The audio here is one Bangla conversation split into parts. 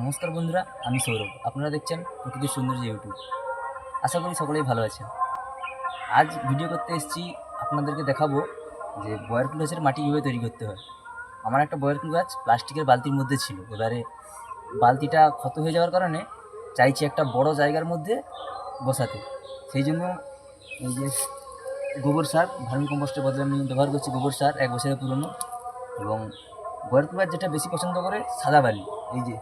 নমস্কার বন্ধুরা, আমি সৌরভ। আপনারা দেখছেন প্রকৃতির সৌন্দর্য ইউটিউব আশা করি সকলেই ভালো আছেন। আজ ভিডিও করতে এসেছি, আপনাদেরকে দেখাবো যে বয়ার ফুল গাছের মাটি কীভাবে তৈরি করতে হয়। আমার একটা বয়ার ফুল গাছ প্লাস্টিকের বালতির মধ্যে ছিল। এবারে বালতিটা ক্ষত হয়ে যাওয়ার কারণে চাইছি একটা বড় জায়গার মধ্যে বসাতে। সেই জন্য এই যে গোবর সার, ভার্মি কম্পোস্টের বদলে আমি ব্যবহার করছি গোবর সার, এক বছরের পুরনো। এবং বয়ার ফুল গাছ যেটা বেশি পছন্দ করে, সাদা বালি। এই যে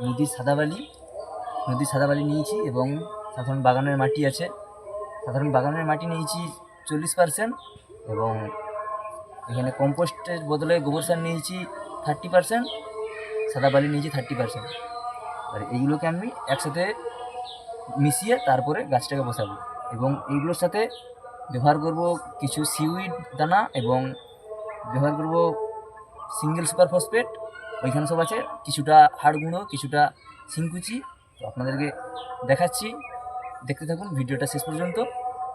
নদীর সাদা বালি, নদীর সাদা বালি নিয়েছি এবং সাধারণ বাগানের মাটি আছে। সাধারণ বাগানের মাটি নিয়েছি চল্লিশ পার্সেন্ট এবং এখানে কম্পোস্টের বদলে গোবর সার নিয়েছি থার্টি পার্সেন্ট সাদা বালি নিয়েছি থার্টি পার্সেন্ট আর এইগুলোকে আমি একসাথে মিশিয়ে তারপরে গাছটাকে বসাবো এবং এইগুলোর সাথে ব্যবহার করব কিছু সিউইড দানা এবং ব্যবহার করব সিঙ্গেল সুপার ফসফেট ওইখানে সব আছে। কিছুটা হাড় গুঁড়ো, কিছুটা শিংকুচি। তো আপনাদেরকে দেখাচ্ছি। দেখতে থাকুন ভিডিওটা শেষ পর্যন্ত।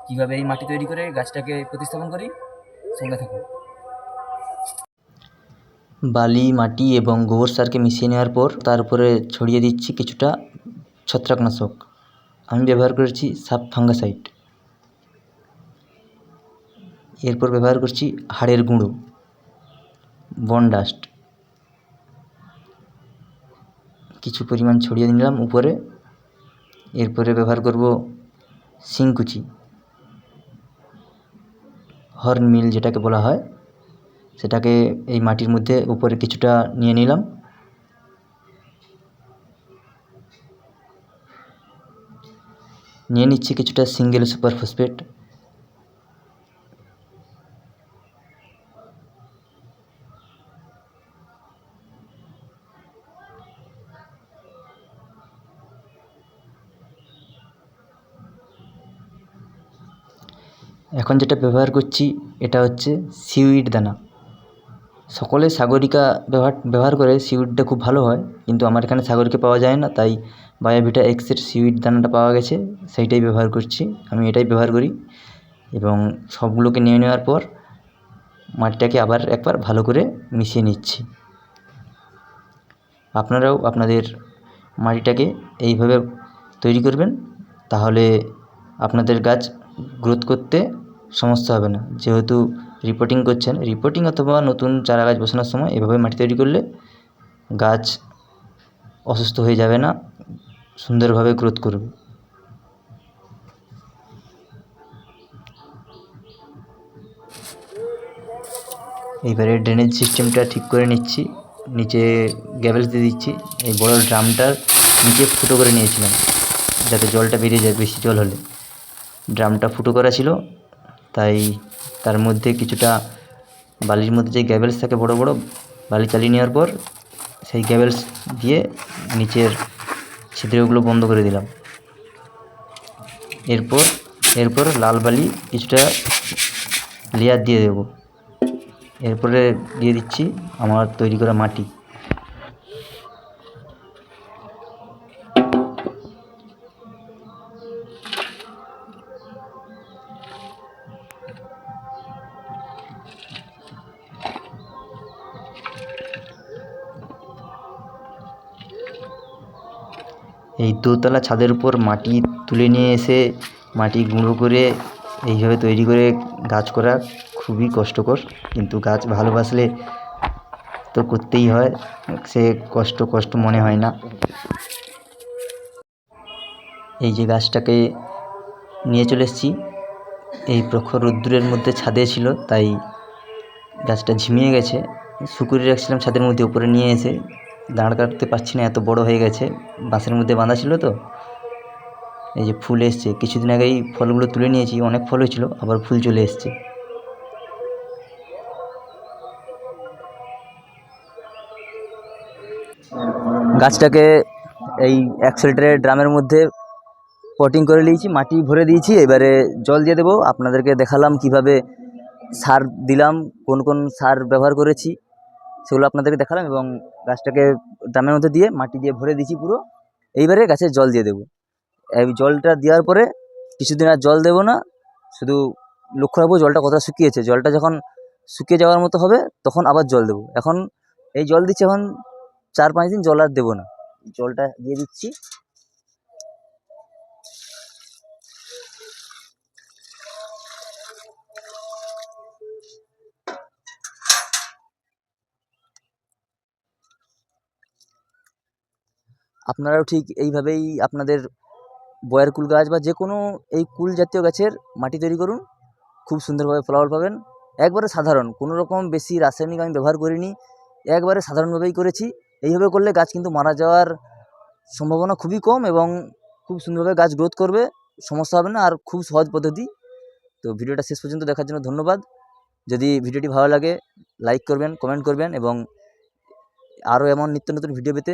কীভাবে এই মাটি তৈরি করে গাছটাকে প্রতিস্থাপন করি, সঙ্গে থাকুন। বালি, মাটি এবং গোবর সারকে মিশিয়ে নেওয়ার পর তার উপরে ছড়িয়ে দিচ্ছি কিছুটা ছত্রাকনাশক। আমি ব্যবহার করেছি সাপ ফাঙ্গাসাইড। এরপর ব্যবহার করছি হাড়ের গুঁড়ো। বনডাস্ট কিছু পরিমাণ ছড়িয়ে নিলাম উপরে। এরপরে ব্যবহার করব শিংকুচি। হর্ন মিল যেটাকে বলা হয়, সেটাকে এই মাটির মধ্যে উপরে কিছুটা নিয়ে নিলাম। নিয়ে নিচ্ছি কিছুটা সিঙ্গেল সুপার ফসফেট। এখন যেটা ব্যবহার করছি, এটা হচ্ছে সিউইড দানা। সকলে সাগরিকা ব্যবহার ব্যবহার করে সিউইডটা খুব ভালো হয়, কিন্তু আমার এখানে সাগরিকা পাওয়া যায় না, তাই বায়োভিটা এক্সের সিউইড দানাটা পাওয়া গেছে, সেইটাই ব্যবহার করছি, আমি এটাই ব্যবহার করি। এবং সবগুলোকে নিয়ে নেওয়ার পর মাটিটাকে আবার একবার ভালো করে মিশিয়ে নিচ্ছি। আপনারাও আপনাদের মাটিটাকে এইভাবে তৈরি করবেন, তাহলে আপনাদের গাছ গ্রোথ করতে সমস্যা হবে না। যেহেতু রিপোর্টিং করছেন রিপোর্টিং অথবা নতুন চারা গাছ বসানোর সময় এভাবে মাটি তৈরি করলে গাছ অসুস্থ হয়ে যাবে না, সুন্দরভাবে গ্রোথ করবে। এইবারে ড্রেনেজ সিস্টেমটা ঠিক করে নিচ্ছি, নিচে গ্যাবেলস দিয়ে দিচ্ছি। এই বড় ড্রামটার নিচে ফুটো করে নিয়েছিলাম, যাতে জলটা বেরিয়ে যায়, বেশি জল হলে। ড্রামটা ফুটো করা ছিল তাই তার মধ্যে কিছুটা বালির মধ্যে যে গ্যাবেলস থাকে বড় বড়, বালি চালিয়ে নেওয়ার পর সেই গ্যাবেলস দিয়ে নিচের ছিদ্রগুলো বন্ধ করে দিলাম। এরপর এরপর লাল বালি কিছুটা লেয়ার দিয়ে দেবো। এরপরে দিয়ে দিচ্ছি আমার তৈরি করা মাটি। এই দোতলা ছাদের উপর মাটি তুলে নিয়ে এসে মাটি গুঁড়ো করে এইভাবে তৈরি করে গাছ করা খুবই কষ্টকর। কিন্তু গাছ ভালোবাসলে তো করতেই হয়, সে কষ্ট কষ্ট মনে হয় না। এই যে গাছটাকে নিয়ে চলে এসেছি। এই প্রখর রোদ্দুরের মধ্যে ছাদে ছিল, তাই গাছটা ঝিমিয়ে গেছে। শুকুরে রাখছিলাম ছাদের মধ্যে, উপরে নিয়ে এসে দাঁড় কাটতে পারছি না, এত বড় হয়ে গেছে, বাঁশের মধ্যে বাঁধা ছিল তো। এই যে ফুল এসছে, কিছুদিন আগেই ফলগুলো তুলে নিয়েছি, অনেক ফল হয়েছিল, আবার ফুল চলে এসছে। গাছটাকে এই এক লিটারের ড্রামের মধ্যে পটিং করে নিয়েছি, মাটি ভরে দিয়েছি, এবারে জল দিয়ে দেবো। আপনাদেরকে দেখালাম কীভাবে সার দিলাম, কোন কোন সার ব্যবহার করেছি। সেগুলো আপনাদেরকে দেখালাম এবং গাছটাকে ড্রামের মধ্যে দিয়ে মাটি দিয়ে ভরে দিয়েছি পুরো। এইবারে গাছে জল দিয়ে দেবো। এই জলটা দেওয়ার পরে কিছুদিন আর জল দেবো না, শুধু লক্ষ্য রাখব জলটা কতটা শুকিয়েছে। জলটা যখন শুকিয়ে যাওয়ার মতো হবে, তখন আবার জল দেবো। এখন এই জল দিচ্ছি, এখন চার পাঁচ দিন জল আর দেবো না। জলটা দিয়ে দিচ্ছি। আপনারাও ঠিক এইভাবেই আপনাদের বয়ার কুল গাছ বা যে কোনো এই কুল জাতীয় গাছের মাটি তৈরি করুন। খুব সুন্দরভাবে ফলাফল পাবেন। একবারে সাধারণ, কোনো রকম বেশি রাসায়নিক আমি ব্যবহার করিনি। একবারে সাধারণভাবেই করেছি। এইভাবে করলে গাছ কিন্তু মারা যাওয়ার সম্ভাবনা খুবই কম এবং খুব সুন্দরভাবে গাছ গ্রোথ করবে, সমস্যা হবে না আর খুব সহজ পদ্ধতি। তো ভিডিওটা শেষ পর্যন্ত দেখার জন্য ধন্যবাদ। যদি ভিডিওটি ভালো লাগে লাইক করবেন কমেন্ট করবেন এবং আরও এমন নিত্য নতুন ভিডিও পেতে